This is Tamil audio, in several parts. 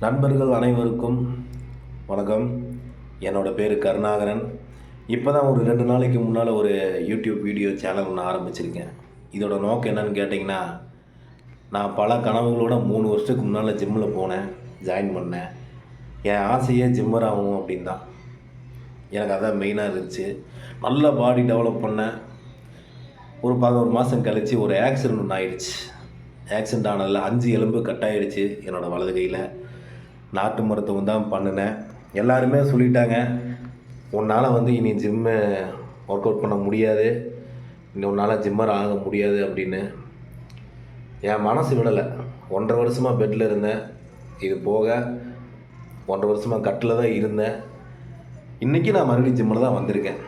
நண்பர்கள் அனைவருக்கும் வணக்கம். என்னோட பேர் கருணாகரன். இப்போ தான் ஒரு ரெண்டு நாளைக்கு முன்னால் ஒரு யூடியூப் வீடியோ சேனல் ஒன்று ஆரம்பிச்சிருக்கேன். இதோட நோக்கம் என்னன்னு கேட்டிங்கன்னா நான் பல கனவுகளோட மூணு வருஷத்துக்கு முன்னால் ஜிம்மில் போனேன் ஜாயின் பண்ணேன். என் ஆசையே ஜிம்மர் ஆகணும் அப்படின் தான் எனக்கு அதான் மெயினாக இருந்துச்சு. நல்ல பாடி டெவலப் பண்ணேன். ஒரு பதினோரு மாதம் கழித்து ஒரு ஆக்சிடென்ட் ஒன்று ஆயிடுச்சு. ஆக்சிடென்ட் ஆனதில் அஞ்சு எலும்பு கட் ஆயிடுச்சு என்னோடய வலது கையில். நாட்டு மருத்துவம் தான் பண்ணினேன். எல்லாருமே சொல்லிட்டாங்க உன்னால் வந்து இனி ஜிம்மு ஒர்க் அவுட் பண்ண முடியாது. இனி உன்னால் ஜிம்மர் ஆக முடியாது அப்படின்னு. என் மனசு விடலை. ஒன்றரை வருஷமாக பெட்டில் இருந்தேன். இது போக ஒன்றரை வருஷமாக கட்டில் தான் இருந்தேன். இன்றைக்கி நான் மறுபடியும் ஜிம்மில் தான் வந்திருக்கேன்.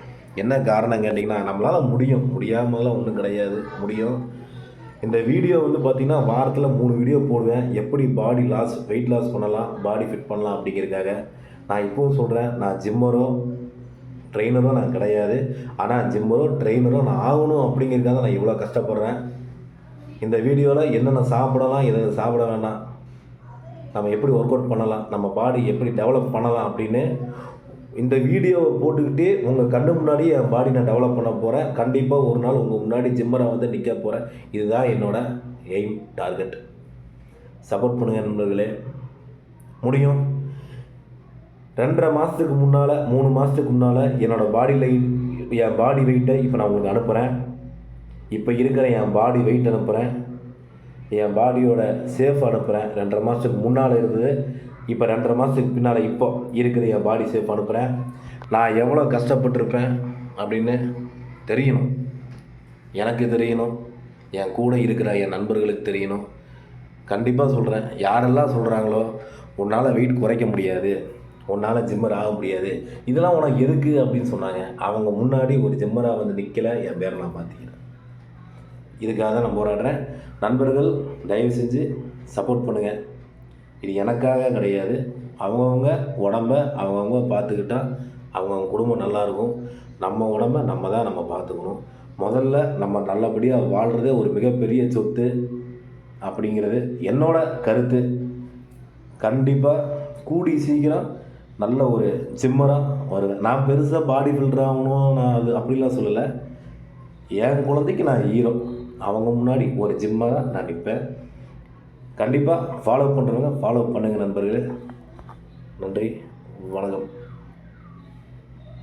என்ன காரணம் கேட்டிங்கன்னா நம்மளால் முடியும். முடியாமலாம் ஒன்றும் கிடையாது. முடியும். இந்த வீடியோ வந்து பார்த்திங்கன்னா வாரத்தில் மூணு வீடியோ போடுவேன். எப்படி பாடி லாஸ் வெயிட் லாஸ் பண்ணலாம் பாடி ஃபிட் பண்ணலாம் அப்படிங்கிறதுக்காக. நான் இப்போவும் சொல்கிறேன் நான் ஜிம்மரோ ட்ரெயினரோ நான் கிடையாது. ஆனால் ஜிம்மரோ ட்ரெயினரோ நான் ஆகணும் அப்படிங்கிறதுக்காக நான் இவ்வளோ கஷ்டப்படுறேன். இந்த வீடியோவில் என்னென்ன சாப்பிடலாம் என்னென்ன சாப்பிட வேண்டாம் நம்ம எப்படி ஒர்க் அவுட் பண்ணலாம் நம்ம பாடி எப்படி டெவலப் பண்ணலாம் அப்படின்னு இந்த வீடியோவை போட்டுக்கிட்டே உங்கள் கண்ணு முன்னாடி என் பாடி நான் டெவலப் பண்ண போகிறேன் கண்டிப்பாக ஒரு நாள் உங்கள் முன்னாடி ஜிம்மராக வந்து நிற்க போகிறேன் இதுதான் என்னோடய எய்ம் டார்கெட் சப்போர்ட் பண்ணுங்கள் நண்பர்களே. முடியும். ரெண்டரை மாதத்துக்கு முன்னால் மூணு மாதத்துக்கு முன்னால் என்னோடய பாடி லைட் என் பாடி வெயிட்டை இப்போ நான் உங்களுக்கு அனுப்புகிறேன் இப்போ இருக்கிற என் பாடி வெயிட் அனுப்புகிறேன் என் பாடியோட சேஃப் அனுப்புகிறேன் ரெண்டரை மாதத்துக்கு முன்னால் இருந்தது. இப்போ ரெண்டரை மாதத்துக்கு பின்னால் இப்போ இருக்கிற என் பாடி சேஃப் அனுப்புகிறேன் நான் எவ்வளோ கஷ்டப்பட்டிருப்பேன் அப்படின்னு தெரியணும். எனக்கு தெரியணும். என் கூட இருக்கிற என் நண்பர்களுக்கு தெரியணும். கண்டிப்பாக சொல்கிறேன் யாரெல்லாம் சொல்கிறாங்களோ உன்னால் வெயிட் குறைக்க முடியாது. உன்னால் ஜிம்மர் ஆக முடியாது. இதெல்லாம் உனக்கு எதுக்கு அப்படின்னு சொன்னாங்க. அவங்க முன்னாடி ஒரு ஜிம்மராக வந்து நிற்கலை என் பேரை நான் மாற்றிக்கிறேன் இதுக்காக தான் நான் போராடுறேன். நண்பர்கள் தயவு செஞ்சு சப்போர்ட் பண்ணுங்கள் இது எனக்காக கிடையாது. அவங்கவுங்க உடம்ப அவங்கவுங்க பார்த்துக்கிட்டா அவங்கவுங்க குடும்பம் நல்லாயிருக்கும். நம்ம உடம்ப நம்ம தான் நம்ம பார்த்துக்கணும். முதல்ல நம்ம நல்லபடியாக வாழ்கிறதே ஒரு மிகப்பெரிய சொத்து அப்படிங்கிறது என்னோட கருத்து. கண்டிப்பாக கூடி சீக்கிரம் நல்ல ஒரு ஜிம்மராக வருவேன் நான் பெருசாக பாடி பில்டர் ஆகணும்? நான் அது அப்படிலாம் சொல்லலை. என் குழந்தைக்கு நான் ஹீரோ அவங்க முன்னாடி ஒரு ஜிம்மராக நான் நிற்பேன் கண்டிப்பாக ஃபாலோ பண்ணுறவங்க ஃபாலோ பண்ணுங்கள் நண்பர்களே. நன்றி வணக்கம்.